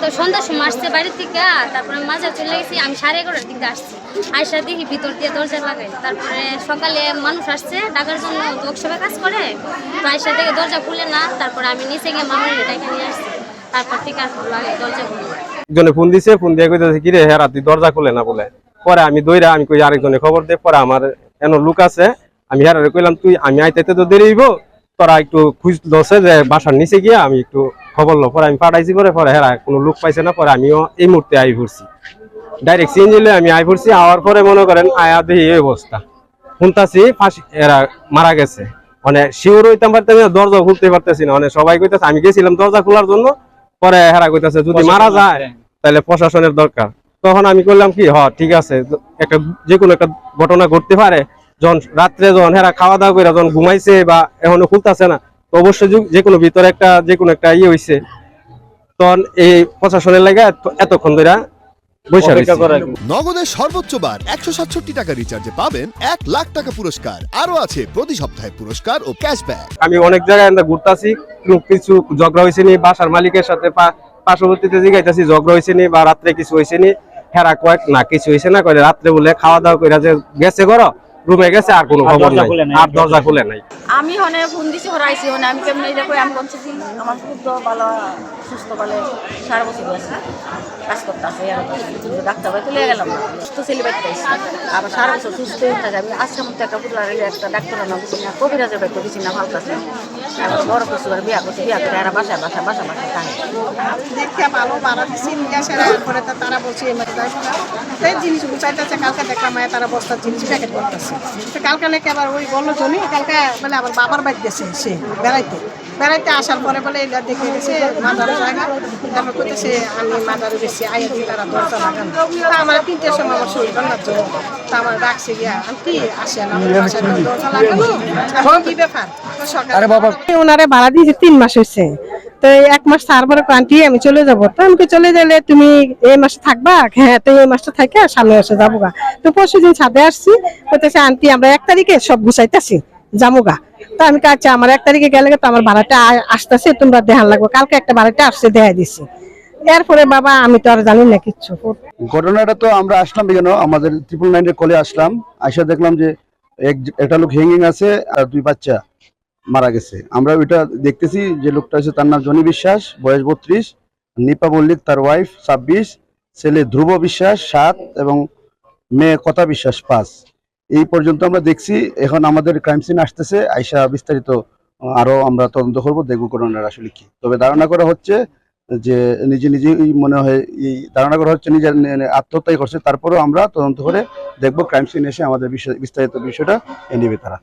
তো সন্ধ্যার সময় আসছে বাড়ির থেকে তারপরে মাঝে চলে গেছি, আমি সাড়ে এগারোটার দিকে আসছি। আয়সা দেখি ভিতর দিয়ে দরজা লাগাই তারপরে সকালে মানুষ আসছে, ডাকার জন্য ওয়ার্কশপে কাজ করে। তো আয়সা থেকে দরজা খুলে না, তারপরে আমি নিচে গিয়ে মামার নিয়ে আসছি। তারপর থেকে আর একজনে ফোন দিছে ফোন দিয়ে দরজা খুলে না বলে? পরে আমি দইরা, আমি কই খবর দে, পরে আমার এন লোক আছে আমি হ্যাঁ কইলাম তুই আমি আইতে তো দেরি হইব তোরা একটু খুঁজ দছে যে বাসার নিচে গিয়ে আমি একটু খবর লো পরে আমি পাঠাইছি পরে পরে হ্যাঁ কোনো লোক পাইছে না পরে আমিও এই মুহূর্তে আই পড়ছি। ডাইরেক্ট সিএনজিলে আমি আই পড়ছি আওয়ার পরে মনে করেন আয়া দেখি এই অবস্থা। শুনতাছি ফাঁসি এরা মারা গেছে। মানে শিওর হইতাম পারতেছি না দরজা খুলতে পারতেছি না। মানে সবাই কইতেছে আমি গেছিলাম দরজা খোলার জন্য পরে হেরা কইতাছে যদি মারা যায় তাহলে প্রশাসনের দরকার। তখন আমি করলাম কি হ ঠিক আছে একটা যে কোনো একটা ঘটনা ঘটতে পারে যখন রাত্রে যখন হেরা খাওয়া দাওয়া করে যখন ঘুমাইছে বা এখনও খুলতেছে না তো অবশ্যই যে- কোনো ভিতরে একটা যে কোনো একটা ইয়ে হইছে। তখন এই প্রশাসনের লাগে এতক্ষণ ধরে নগদের সর্বোচ্চ বার একশো সাতষট্টি টাকা রিচার্জে পাবেন এক লাখ টাকা পুরস্কার। আরও আছে প্রতি সপ্তাহে পুরস্কার ও ক্যাশব্যাক। আমি অনেক জায়গায় ঘুরতাছি কিছু ঝগড়া হয়েছে নি বাসার মালিকের সাথে পার্শ্ববর্তীতে জিগাইতেছি ঝগড়া হয়েছে নি বা রাত্রে কিছু হয়েছে নি হেরা কয়েক না কিছু হয়েছে না কয়ে রাত্রে বলে খাওয়া দাওয়া করে যে গেছে করো রুমে গেছে আর কোনো খবর নাই। আর দরজা খুলে নাই। আমি হনে ফোন দিছি হরাইছি হনে আমি কেমন এটা কই আমি বলছি আমার খুব তো ভালো সুস্থ বলে সারা বছর আছে কাজ করতে আছে আর কিন্তু ডাক্তার বাড়ি চলে গেলাম সুস্থ ছেলে বাড়িতে। আবার সারা বছর সুস্থ থাকে। আমি আজকের মধ্যে একটা পুতুলা রেলে একটা ডাক্তার না বুঝি না, কবিরাজের বাড়িতে বুঝি না, ভালো কাছে আবার বড় করছি আর বিয়া করছি, বিয়া করে আর বাসায় বাসা বাসা বাসা থাকে। দেখতে ভালো বাড়া দিছি নিয়ে আসে পরে তারা বলছে মাঝে যাইস জিনিস গুছাইতেছে কালকে দেখলাম তারা বস্তার জিনিস প্যাকেট করতেছে। তো কালকে নাকি আবার ওই বলল জনি, কালকে বলে আবার বাবার বাড়ি গেছে সে, বেড়াইতে। বেড়াইতে আসার পরে বলে এটা দেখে গেছে মাজারের জায়গা। তারপর করতেছে আমি মাজারে বেশি আইয়া দিয়ে তারা দরজা লাগানো তা আমার তিনটের সময় আমার শরীর রান্নার জন্য তা আমার ডাকছে গিয়া আন্টি আসেন আমার বাসায় দরজা লাগানো। কি ব্যাপার? তো সকালে ওনারে ভাড়া দিয়েছে তিন মাস হয়েছে তো এই এক মাস তারপরে আন্টি আমি চলে যাব। তো আমি চলে গেলে তুমি এই মাসে থাকবা? হ্যাঁ তো এই মাসটা থাকে সামনে মাসে যাব গা তো পরশু দিন ছাদে আসছি। বলতেছে আন্টি আমরা এক তারিখে সব গুছাইতেছি। যাব গা তো আমি কাছে আমার এক তারিখে গেলে তো আমার ভাড়াটা আসতেছে, তোমরা দেখান লাগবে। কালকে একটা ভাড়াটা আসছে দেখা দিছি। এরপরে বাবা, আমি তো আর জানি না কিচ্ছু। ঘটনাটা তো আমরা আসলাম কেন আমাদের ট্রিপল নাইনের কলে আসলাম। আইসা দেখলাম যে এক- একটা লোক হ্যাঙ্গিং আছে আর দুই বাচ্চা মারা গেছে। আমরা ওইটা দেখতেছি যে লোকটা আছে তার নাম জনি বিশ্বাস, বয়স বত্রিশ, নিপা মল্লিক, তার ওয়াইফ ছাব্বিশ, ছেলে ধ্রুব বিশ্বাস সাত এবং মেয়ে কথা বিশ্বাস পাঁচ। এই পর্যন্ত আমরা দেখছি। এখন আমাদের ক্রাইম সিন আসতেছে। আইসা বিস্তারিত আরও আমরা তদন্ত করব, দেখব করোনার আসলে কি। তবে ধারণা করা হচ্ছে যে, নিজে নিজেই মনে হয় এই ধারণা করা হচ্ছে, নিজের আত্মহত্যাই করছে। তারপরেও আমরা তদন্ত করে দেখব ক্রাইম সিন এসে আমাদের বিষয়, বিস্তারিত বিষয়টা নেবে তারা।